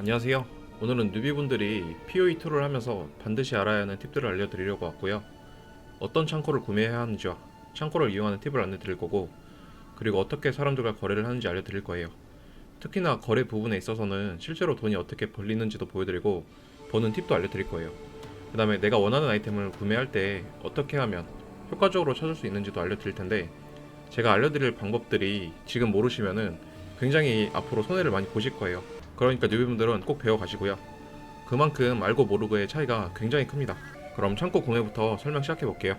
안녕하세요. 오늘은 뉴비분들이 POE2를 하면서 반드시 알아야 하는 팁들을 알려드리려고 왔고요. 어떤 창고를 구매해야 하는지와 창고를 이용하는 팁을 안내드릴 거고, 그리고 어떻게 사람들과 거래를 하는지 알려드릴 거예요. 특히나 거래 부분에 있어서는 실제로 돈이 어떻게 벌리는지도 보여드리고, 버는 팁도 알려드릴 거예요. 그 다음에 내가 원하는 아이템을 구매할 때 어떻게 하면 효과적으로 찾을 수 있는지도 알려드릴 텐데, 제가 알려드릴 방법들이 지금 모르시면은 굉장히 앞으로 손해를 많이 보실 거예요. 그러니까 뉴비분들은 꼭 배워가시고요. 그만큼 알고 모르고의 차이가 굉장히 큽니다. 그럼 창고 구매부터 설명 시작해 볼게요.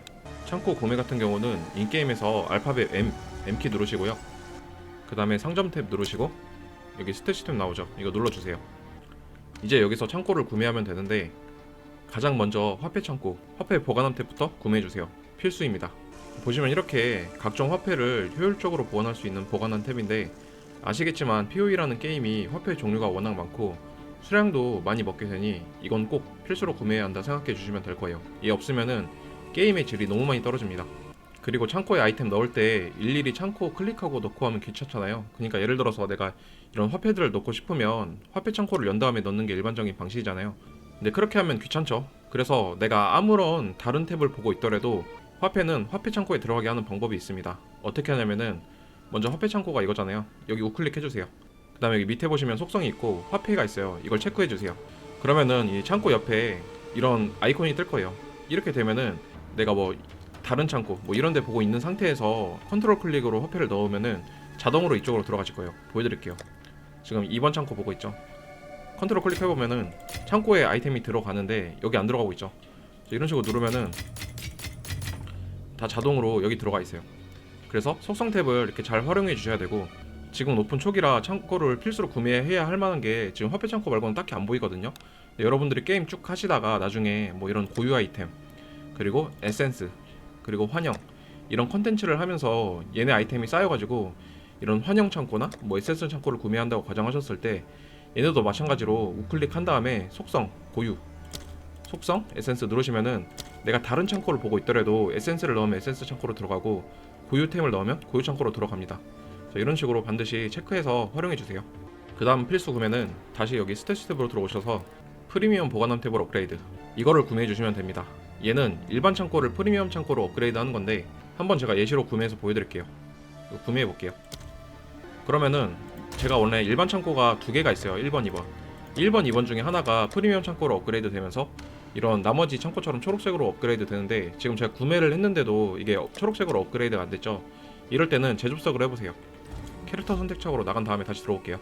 창고 구매 같은 경우는 인게임에서 알파벳 M, M키 누르시고요. 그 다음에 상점 탭 누르시고 여기 스태시 탭 나오죠. 이거 눌러주세요. 이제 여기서 창고를 구매하면 되는데 가장 먼저 화폐 창고, 화폐 보관함 탭부터 구매해 주세요. 필수입니다. 보시면 이렇게 각종 화폐를 효율적으로 보관할 수 있는 보관함 탭인데 아시겠지만 POE라는 게임이 화폐 종류가 워낙 많고 수량도 많이 먹게 되니 이건 꼭 필수로 구매해야 한다 생각해 주시면 될 거예요. 이 없으면은 게임의 질이 너무 많이 떨어집니다. 그리고 창고에 아이템 넣을 때 일일이 창고 클릭하고 넣고 하면 귀찮잖아요. 그러니까 예를 들어서 내가 이런 화폐들을 넣고 싶으면 화폐 창고를 연 다음에 넣는 게 일반적인 방식이잖아요. 근데 그렇게 하면 귀찮죠. 그래서 내가 아무런 다른 탭을 보고 있더라도 화폐는 화폐 창고에 들어가게 하는 방법이 있습니다. 어떻게 하냐면은 먼저 화폐 창고가 이거잖아요. 여기 우클릭 해주세요. 그 다음에 여기 밑에 보시면 속성이 있고 화폐가 있어요. 이걸 체크해주세요. 그러면은 이 창고 옆에 이런 아이콘이 뜰 거예요. 이렇게 되면은 내가 뭐 다른 창고 뭐 이런 데 보고 있는 상태에서 컨트롤 클릭으로 화폐를 넣으면은 자동으로 이쪽으로 들어가실 거예요. 보여드릴게요. 지금 2번 창고 보고 있죠. 컨트롤 클릭해보면은 창고에 아이템이 들어가는데 여기 안 들어가고 있죠. 이런 식으로 누르면은 다 자동으로 여기 들어가 있어요. 그래서 속성 탭을 이렇게 잘 활용해 주셔야 되고 지금 오픈 초기라 창고를 필수로 구매해야 할 만한 게 지금 화폐 창고 말고는 딱히 안 보이거든요. 여러분들이 게임 쭉 하시다가 나중에 뭐 이런 고유 아이템 그리고 에센스 그리고 환영 이런 컨텐츠를 하면서 얘네 아이템이 쌓여가지고 이런 환영 창고나 뭐 에센스 창고를 구매한다고 가정하셨을 때 얘네도 마찬가지로 우클릭 한 다음에 속성 고유 속성 에센스 누르시면은 내가 다른 창고를 보고 있더라도 에센스를 넣으면 에센스 창고로 들어가고 고유템을 넣으면 고유 창고로 들어갑니다. 자, 이런 식으로 반드시 체크해서 활용해 주세요. 그 다음 필수 구매는 다시 여기 스태시 탭으로 들어오셔서 프리미엄 보관함 탭으로 업그레이드 이거를 구매해 주시면 됩니다. 얘는 일반 창고를 프리미엄 창고로 업그레이드 하는 건데 한번 제가 예시로 구매해서 보여드릴게요. 이거 구매해 볼게요. 그러면은 제가 원래 일반 창고가 두 개가 있어요. 1번, 2번. 1번, 2번 중에 하나가 프리미엄 창고로 업그레이드 되면서 이런 나머지 창고처럼 초록색으로 업그레이드 되는데 지금 제가 구매를 했는데도 이게 초록색으로 업그레이드가 안 됐죠. 이럴 때는 재접속을 해보세요. 캐릭터 선택창으로 나간 다음에 다시 들어올게요.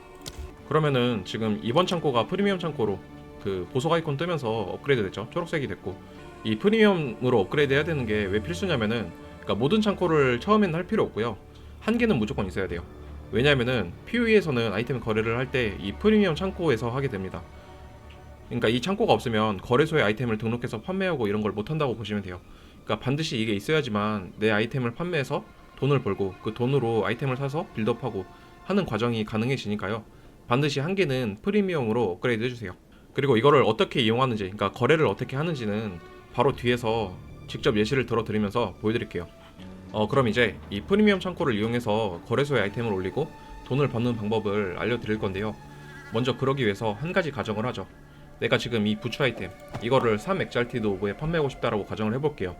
그러면은 지금 이번 창고가 프리미엄 창고로 그 보석 아이콘 뜨면서 업그레이드 됐죠. 초록색이 됐고 이 프리미엄으로 업그레이드 해야 되는 게 왜 필수냐면은 그러니까 모든 창고를 처음에는 할 필요 없고요. 한 개는 무조건 있어야 돼요. 왜냐하면은 POE에서는 아이템 거래를 할 때 이 프리미엄 창고에서 하게 됩니다. 그러니까 이 창고가 없으면 거래소에 아이템을 등록해서 판매하고 이런 걸 못한다고 보시면 돼요. 그러니까 반드시 이게 있어야지만 내 아이템을 판매해서 돈을 벌고 그 돈으로 아이템을 사서 빌드업하고 하는 과정이 가능해지니까요. 반드시 한 개는 프리미엄으로 업그레이드 해주세요. 그리고 이거를 어떻게 이용하는지, 그러니까 거래를 어떻게 하는지는 바로 뒤에서 직접 예시를 들어 드리면서 보여드릴게요. 어, 그럼 이제 이 프리미엄 창고를 이용해서 거래소에 아이템을 올리고 돈을 받는 방법을 알려드릴 건데요. 먼저 그러기 위해서 한 가지 가정을 하죠. 내가 지금 이 부츠 아이템 이거를 3엑잘티드 오브에 판매하고 싶다라고 가정을 해볼게요.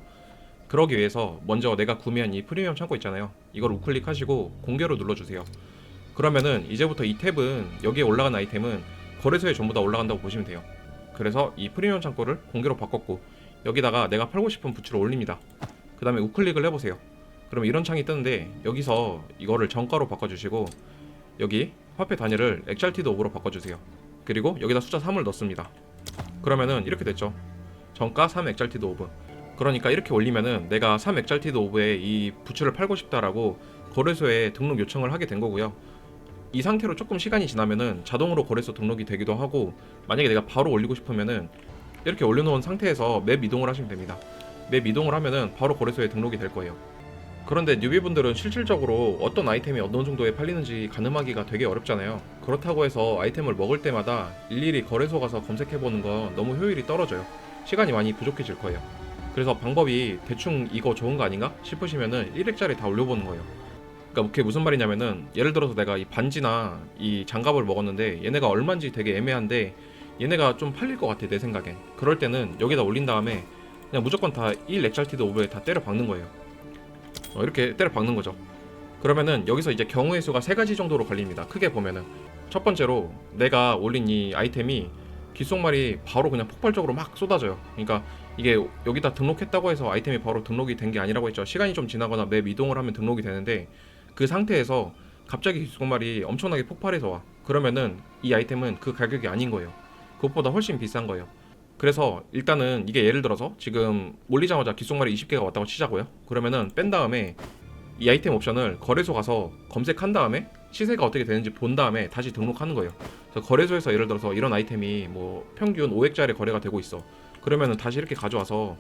그러기 위해서 먼저 내가 구매한 이 프리미엄 창고 있잖아요. 이걸 우클릭하시고 공개로 눌러주세요. 그러면은 이제부터 이 탭은 여기에 올라간 아이템은 거래소에 전부 다 올라간다고 보시면 돼요. 그래서 이 프리미엄 창고를 공개로 바꿨고 여기다가 내가 팔고 싶은 부츠를 올립니다. 그 다음에 우클릭을 해보세요. 그럼 이런 창이 뜨는데 여기서 이거를 정가로 바꿔주시고 여기 화폐 단위를 엑잘티드 오브로 바꿔주세요. 그리고 여기다 숫자 3을 넣습니다. 그러면은 이렇게 됐죠. 정가 3 엑잘티드 오브. 그러니까 이렇게 올리면은 내가 3 엑잘티드 오브에 이 부츠를 팔고 싶다라고 거래소에 등록 요청을 하게 된 거고요. 이 상태로 조금 시간이 지나면은 자동으로 거래소 등록이 되기도 하고 만약에 내가 바로 올리고 싶으면은 이렇게 올려놓은 상태에서 맵 이동을 하시면 됩니다. 맵 이동을 하면은 바로 거래소에 등록이 될 거예요. 그런데 뉴비분들은 실질적으로 어떤 아이템이 어느 정도에 팔리는지 가늠하기가 되게 어렵잖아요. 그렇다고 해서 아이템을 먹을 때마다 일일이 거래소 가서 검색해보는 건 너무 효율이 떨어져요. 시간이 많이 부족해질 거예요. 그래서 방법이 대충 이거 좋은 거 아닌가 싶으시면은 1획짜리 다 올려보는 거예요. 그러니까 그게 무슨 말이냐면은 예를 들어서 내가 이 반지나 이 장갑을 먹었는데 얘네가 얼마인지 되게 애매한데 얘네가 좀 팔릴 것 같아 내 생각엔 그럴 때는 여기다 올린 다음에 그냥 무조건 다1 렉잘티드 오브에 다 때려 박는 거예요 어, 이렇게 때려 박는 거죠. 그러면은 여기서 이제 경우의 수가 세 가지 정도로 걸립니다. 크게 보면은. 첫 번째로 내가 올린 이 아이템이 귓속말이 바로 그냥 폭발적으로 막 쏟아져요. 그러니까 이게 여기다 등록했다고 해서 아이템이 바로 등록이 된 게 아니라고 했죠. 시간이 좀 지나거나 맵 이동을 하면 등록이 되는데 그 상태에서 갑자기 귓속말이 엄청나게 폭발해서 와. 그러면은 이 아이템은 그 가격이 아닌 거예요. 그것보다 훨씬 비싼 거예요 그래서 일단은 이게 예를 들어서 지금 올리자마자 귓속말이 20개가 왔다고 치자고요. 그러면은 뺀 다음에 이 아이템 옵션을 거래소 가서 검색한 다음에 시세가 어떻게 되는지 본 다음에 다시 등록하는 거예요. 그래서 거래소에서 예를 들어서 이런 아이템이 뭐 평균 5액짜리 거래가 되고 있어. 그러면은 다시 이렇게 가져와서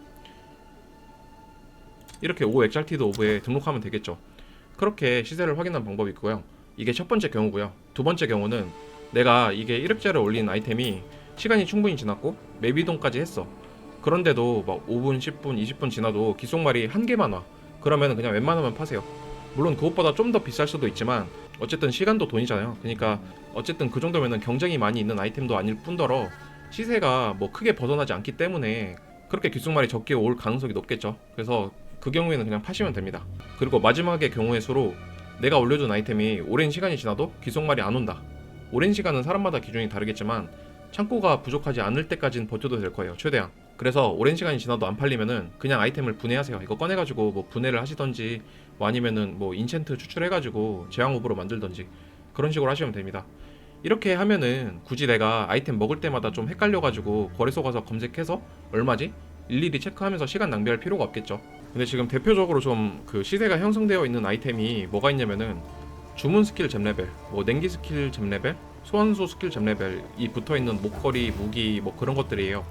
이렇게 5액짤티드 오브에 등록하면 되겠죠. 그렇게 시세를 확인하는 방법이 있고요. 이게 첫 번째 경우고요. 두 번째 경우는 내가 이게 1액짜리 올린 아이템이 시간이 충분히 지났고 맵 이동까지 했어. 그런데도 막 5분 10분 20분 지나도 기속말이 한 개만 와. 그러면 그냥 웬만하면 파세요. 물론 그것보다 좀 더 비쌀 수도 있지만 어쨌든 시간도 돈이잖아요. 그러니까 어쨌든 그 정도면은 경쟁이 많이 있는 아이템도 아닐 뿐더러 시세가 뭐 크게 벗어나지 않기 때문에 그렇게 귓속말이 적게 올 가능성이 높겠죠. 그래서 그 경우에는 그냥 파시면 됩니다. 그리고 마지막의 경우의 수로 내가 올려준 아이템이 오랜 시간이 지나도 귓속말이 안 온다. 오랜 시간은 사람마다 기준이 다르겠지만 창고가 부족하지 않을 때까지는 버텨도 될 거예요 최대한. 그래서 오랜 시간이 지나도 안 팔리면은 그냥 아이템을 분해하세요. 이거 꺼내가지고 뭐 분해를 하시던지 뭐 아니면은 뭐 인챈트 추출해가지고 제왕업으로 만들던지 그런 식으로 하시면 됩니다. 이렇게 하면은 굳이 내가 아이템 먹을 때마다 좀 헷갈려가지고 거래소 가서 검색해서 얼마지? 일일이 체크하면서 시간 낭비할 필요가 없겠죠. 근데 지금 대표적으로 좀 그 시세가 형성되어 있는 아이템이 뭐가 있냐면은 주문 스킬 잼 레벨, 뭐 냉기 스킬 잼 레벨, 소환수 스킬 잼 레벨 이 붙어 있는 목걸이, 무기 뭐 그런 것들이에요.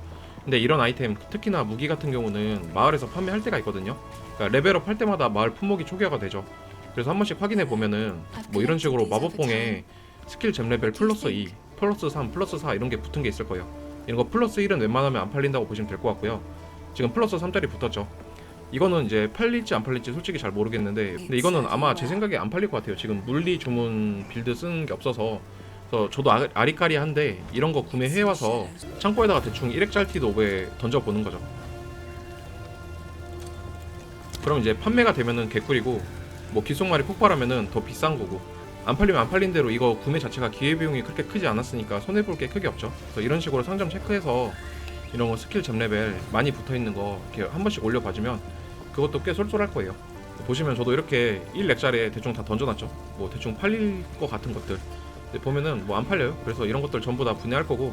근데 이런 아이템 특히나 무기 같은 경우는 마을에서 판매할 때가 있거든요. 그러니까 레벨업 할 때마다 마을 품목이 초기화가 되죠. 그래서 한 번씩 확인해 보면은 뭐 이런 식으로 마법봉에 스킬 잼 레벨 플러스 2, 플러스 3, 플러스 4 이런 게 붙은 게 있을 거예요. 이런 거 플러스 1은 웬만하면 안 팔린다고 보시면 될 것 같고요. 지금 플러스 3짜리 붙었죠. 이거는 이제 팔릴지 안 팔릴지 솔직히 잘 모르겠는데 근데 이거는 아마 제 생각에 안 팔릴 것 같아요. 지금 물리 주문 빌드 쓰는 게 없어서 그래서 저도 아, 아리까리한데 이런 거 구매해 와서 창고에다가 대충 1액짤티도 오브에 던져 보는 거죠. 그럼 이제 판매가 되면은 개꿀이고 뭐 기속말이 폭발하면은 더 비싼 거고 안 팔리면 안 팔린 대로 이거 구매 자체가 기회비용이 그렇게 크지 않았으니까 손해 볼 게 크게 없죠. 그래서 이런 식으로 상점 체크해서 이런 거 스킬 점 레벨 많이 붙어 있는 거 이렇게 한 번씩 올려 봐주면 그것도 꽤 쏠쏠할 거예요. 보시면 저도 이렇게 1렉짜리에 대충 다 던져놨죠. 뭐 대충 팔릴 것 같은 것들. 근데 보면은 뭐 안 팔려요. 그래서 이런 것들 전부 다 분해할 거고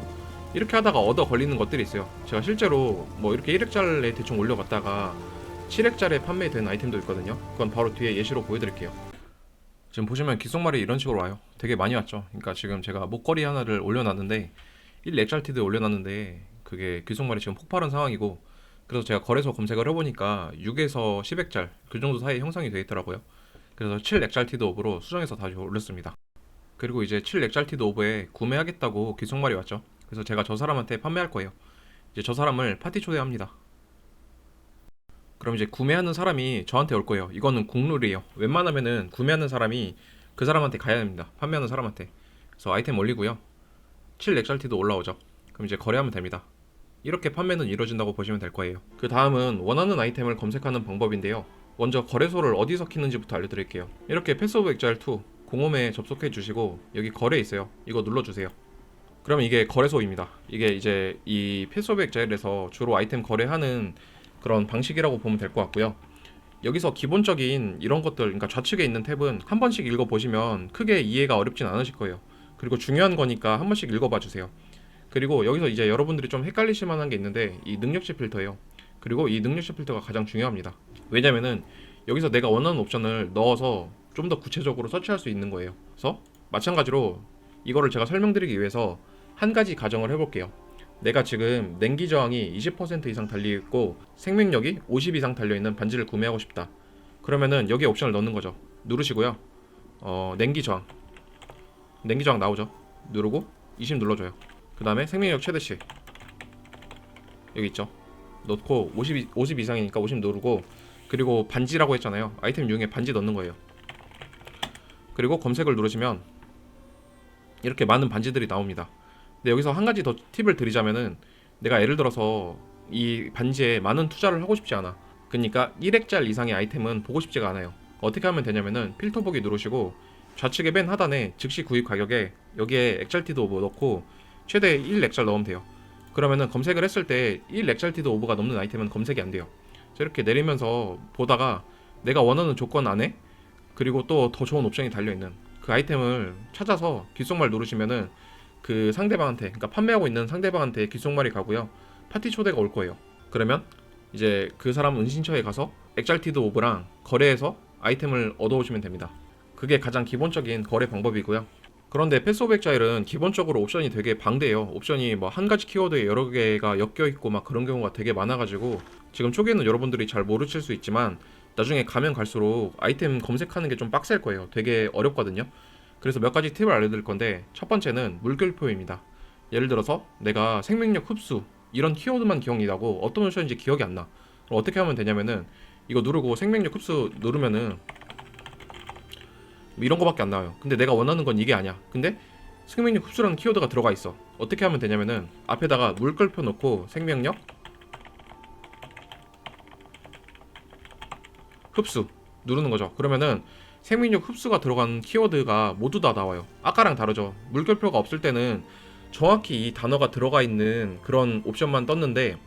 이렇게 하다가 얻어 걸리는 것들이 있어요. 제가 실제로 뭐 이렇게 1렉짜리에 대충 올려봤다가 7렉짜리에 판매된 아이템도 있거든요. 그건 바로 뒤에 예시로 보여드릴게요. 지금 보시면 귓속말이 이런 식으로 와요. 되게 많이 왔죠. 그러니까 지금 제가 목걸이 하나를 올려놨는데 1렉짤티드 올려놨는데 그게 귓속말이 지금 폭발한 상황이고 그래서 제가 거래소 검색을 해보니까 6에서 10액짤 그 정도 사이에 형성이 되어 있더라고요. 그래서 7렉짤티드 오브로 수정해서 다시 올렸습니다. 그리고 이제 7렉짤티드 오브에 구매하겠다고 귓속말이 왔죠. 그래서 제가 저 사람한테 판매할 거예요. 이제 저 사람을 파티 초대합니다. 그럼 이제 구매하는 사람이 저한테 올 거예요. 이거는 국룰이에요. 웬만하면은 구매하는 사람이 그 사람한테 가야 됩니다. 판매하는 사람한테. 그래서 아이템 올리고요. 7렉짤티도 올라오죠. 그럼 이제 거래하면 됩니다. 이렇게 판매는 이루어진다고 보시면 될 거예요. 그 다음은 원하는 아이템을 검색하는 방법인데요. 먼저 거래소를 어디서 키는지부터 알려드릴게요. 이렇게 패스 오브 엑자일 2 공홈에 접속해 주시고 여기 거래 있어요. 이거 눌러 주세요. 그러면 이게 거래소입니다. 이게 이제 이 오브 엑자일에서 주로 아이템 거래하는 그런 방식이라고 보면 될 것 같고요. 여기서 기본적인 이런 것들, 그러니까 좌측에 있는 탭은 한 번씩 읽어 보시면 크게 이해가 어렵진 않으실 거예요. 그리고 중요한 거니까 한 번씩 읽어봐 주세요. 그리고 여기서 이제 여러분들이 좀 헷갈리실 만한 게 있는데 이 능력치 필터예요. 그리고 이 능력치 필터가 가장 중요합니다. 왜냐면은 여기서 내가 원하는 옵션을 넣어서 좀 더 구체적으로 서치할 수 있는 거예요. 그래서 마찬가지로 이거를 제가 설명드리기 위해서 한 가지 가정을 해볼게요. 내가 지금 냉기 저항이 20% 이상 달려 있고 생명력이 50 이상 달려 있는 반지를 구매하고 싶다. 그러면은 여기 옵션을 넣는 거죠. 누르시고요. 어, 냉기 저항. 냉기 저항 나오죠. 누르고 20 눌러줘요. 그 다음에 생명력 최대치 여기 있죠 넣고 50, 50 이상이니까 50 누르고 그리고 반지라고 했잖아요 아이템 중에 반지 넣는 거예요 그리고 검색을 누르시면 이렇게 많은 반지들이 나옵니다. 근데 여기서 한 가지 더 팁을 드리자면은 내가 예를 들어서 이 반지에 많은 투자를 하고 싶지 않아. 그러니까 1획짜리 이상의 아이템은 보고 싶지가 않아요. 어떻게 하면 되냐면은 필터 보기 누르시고 좌측의 맨 하단에 즉시 구입 가격에 여기에 엑잘티드 오브 넣고 최대 1렉잘 넣으면 돼요. 그러면은 검색을 했을 때 1렉잘티드 오브가 넘는 아이템은 검색이 안 돼요. 이렇게 내리면서 보다가 내가 원하는 조건 안에 그리고 또 더 좋은 옵션이 달려 있는 그 아이템을 찾아서 귓속말 누르시면은 그 상대방한테 그러니까 판매하고 있는 상대방한테 귓속말이 가고요. 파티 초대가 올 거예요. 그러면 이제 그 사람 은신처에 가서 엑잘티드 오브랑 거래해서 아이템을 얻어오시면 됩니다. 그게 가장 기본적인 거래 방법이고요. 그런데 패스 오브 엑자일은 기본적으로 옵션이 되게 방대해요. 옵션이 뭐 한 가지 키워드에 여러 개가 엮여 있고 막 그런 경우가 되게 많아가지고 지금 초기에는 여러분들이 잘 모르실 수 있지만 나중에 가면 갈수록 아이템 검색하는 게 좀 빡셀 거예요. 되게 어렵거든요. 그래서 몇 가지 팁을 알려드릴 건데 첫 번째는 물결표입니다. 예를 들어서 내가 생명력 흡수 이런 키워드만 기억이 나고 어떤 옵션인지 기억이 안 나. 그럼 어떻게 하면 되냐면은 이거 누르고 생명력 흡수 누르면은 뭐 이런 거밖에 안 나와요. 근데 내가 원하는 건 이게 아니야. 근데 생명력 흡수라는 키워드가 들어가 있어. 어떻게 하면 되냐면은 앞에다가 물결표 넣고 생명력 흡수 누르는 거죠. 그러면은 생명력 흡수가 들어간 키워드가 모두 다 나와요. 아까랑 다르죠. 물결표가 없을 때는 정확히 이 단어가 들어가 있는 그런 옵션만 떴는데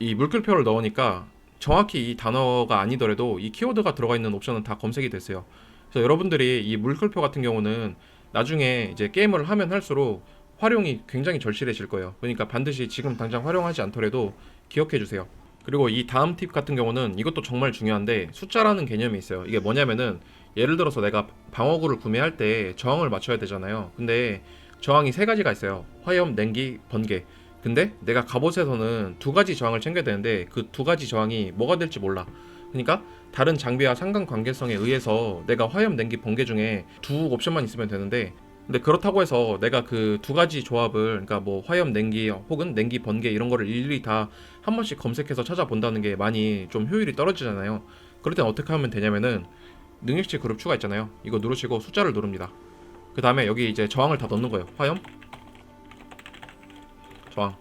이 물결표를 넣으니까 정확히 이 단어가 아니더라도 이 키워드가 들어가 있는 옵션은 다 검색이 됐어요. 그래서 여러분들이 이 물결표 같은 경우는 나중에 이제 게임을 하면 할수록 활용이 굉장히 절실해질 거예요. 그러니까 반드시 지금 당장 활용하지 않더라도 기억해 주세요. 그리고 이 다음 팁 같은 경우는 이것도 정말 중요한데 숫자라는 개념이 있어요. 이게 뭐냐면은 예를 들어서 내가 방어구를 구매할 때 저항을 맞춰야 되잖아요. 근데 저항이 세 가지가 있어요. 화염, 냉기, 번개. 근데 내가 갑옷에서는 두 가지 저항을 챙겨야 되는데 그 두 가지 저항이 뭐가 될지 몰라. 그러니까 다른 장비와 상관 관계성에 의해서 내가 화염, 냉기, 번개 중에 두 옵션만 있으면 되는데 근데 그렇다고 해서 내가 그 두 가지 조합을 그러니까 뭐 화염, 냉기 혹은 냉기, 번개 이런 거를 일일이 다 한 번씩 검색해서 찾아본다는 게 많이 좀 효율이 떨어지잖아요. 그럴 땐 어떻게 하면 되냐면은 능력치 그룹 추가 있잖아요. 이거 누르시고 숫자를 누릅니다. 그 다음에 여기 이제 저항을 다 넣는 거예요. 화염, 저항.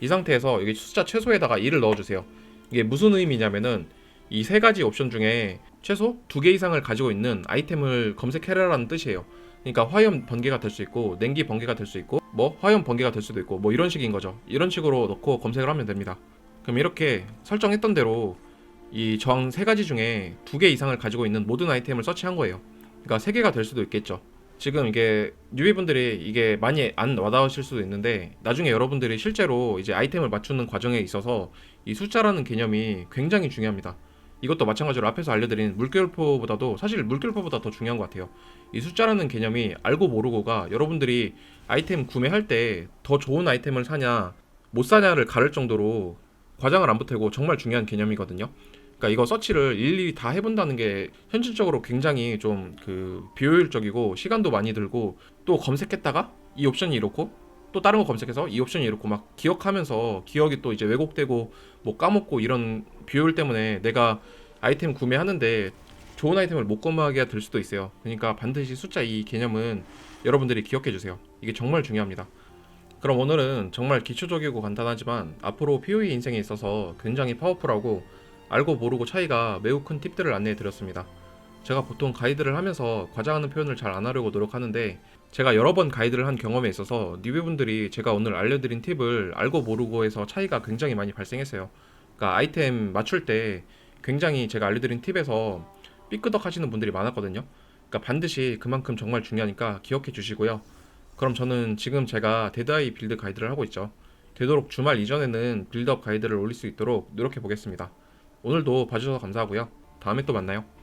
이 상태에서 여기 숫자 최소에다가 2를 넣어주세요. 이게 무슨 의미냐면은 이 세 가지 옵션 중에 최소 두 개 이상을 가지고 있는 아이템을 검색해라라는 뜻이에요. 그러니까 화염 번개가 될 수 있고 냉기 번개가 될 수 있고 뭐 화염 번개가 될 수도 있고 뭐 이런 식인 거죠. 이런 식으로 넣고 검색을 하면 됩니다. 그럼 이렇게 설정했던 대로 이 저항 세 가지 중에 두 개 이상을 가지고 있는 모든 아이템을 서치한 거예요. 그러니까 세 개가 될 수도 있겠죠. 지금 이게 뉴비분들이 이게 많이 안 와닿으실 수도 있는데 나중에 여러분들이 실제로 이제 아이템을 맞추는 과정에 있어서 이 숫자라는 개념이 굉장히 중요합니다. 이것도 마찬가지로 앞에서 알려드린 물결표보다도 사실 물결표보다 더 중요한 것 같아요. 이 숫자라는 개념이 알고 모르고가 여러분들이 아이템 구매할 때 더 좋은 아이템을 사냐 못 사냐를 가를 정도로 과장을 안 보태고 정말 중요한 개념이거든요. 그러니까 이거 서치를 일일이 다 해본다는 게 현실적으로 굉장히 좀 그 비효율적이고 시간도 많이 들고 또 검색했다가 이 옵션이 이렇고 또 다른 거 검색해서 이 옵션이 이렇고 막 기억하면서 기억이 또 이제 왜곡되고 뭐 까먹고 이런 비효율 때문에 내가 아이템 구매하는데 좋은 아이템을 못 구매하게 될 수도 있어요. 그러니까 반드시 숫자 이 개념은 여러분들이 기억해 주세요. 이게 정말 중요합니다. 그럼 오늘은 정말 기초적이고 간단하지만 앞으로 POE 인생에 있어서 굉장히 파워풀하고 알고 모르고 차이가 매우 큰 팁들을 안내해 드렸습니다. 제가 보통 가이드를 하면서 과장하는 표현을 잘 안 하려고 노력하는데 제가 여러 번 가이드를 한 경험에 있어서 뉴비분들이 제가 오늘 알려드린 팁을 알고 모르고 해서 차이가 굉장히 많이 발생했어요. 그러니까 아이템 맞출 때 굉장히 제가 알려드린 팁에서 삐끄덕 하시는 분들이 많았거든요. 그러니까 반드시 그만큼 정말 중요하니까 기억해 주시고요. 그럼 저는 지금 제가 데드아이 빌드 가이드를 하고 있죠. 되도록 주말 이전에는 빌드업 가이드를 올릴 수 있도록 노력해 보겠습니다. 오늘도 봐주셔서 감사하고요. 다음에 또 만나요.